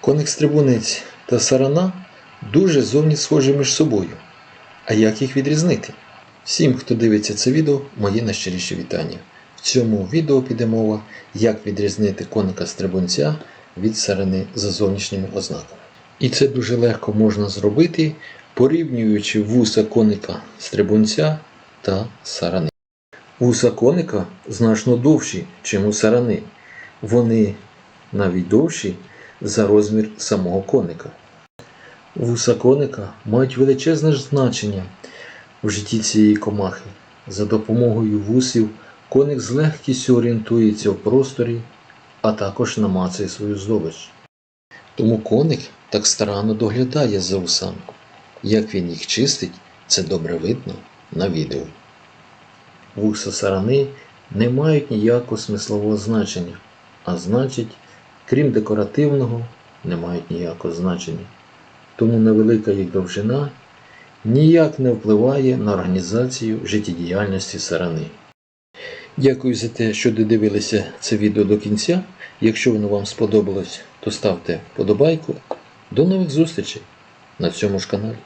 Коник-стрибунець та сарана дуже зовні схожі між собою. А як їх відрізнити? Всім, хто дивиться це відео, мої найщиріші вітання. В цьому відео піде мова, як відрізнити коника-стрибунця від сарани за зовнішніми ознаками. І це дуже легко можна зробити, порівнюючи вуса коника-стрибунця та сарани. Вуса коника значно довші, ніж у сарани. Вони навіть довші за розмір самого коника. Вуса коника мають величезне значення в житті цієї комахи. За допомогою вусів коник з легкістю орієнтується в просторі, а також намацує свою здобич. Тому коник так старанно доглядає за вусами. Як він їх чистить, це добре видно на відео. Вуса сарани не мають ніякого смислового значення, а значить, крім декоративного, не мають ніякого значення. Тому невелика їх довжина ніяк не впливає на організацію життєдіяльності сарани. Дякую за те, що додивилися це відео до кінця. Якщо воно вам сподобалось, то ставте вподобайку. До нових зустрічей на цьому ж каналі.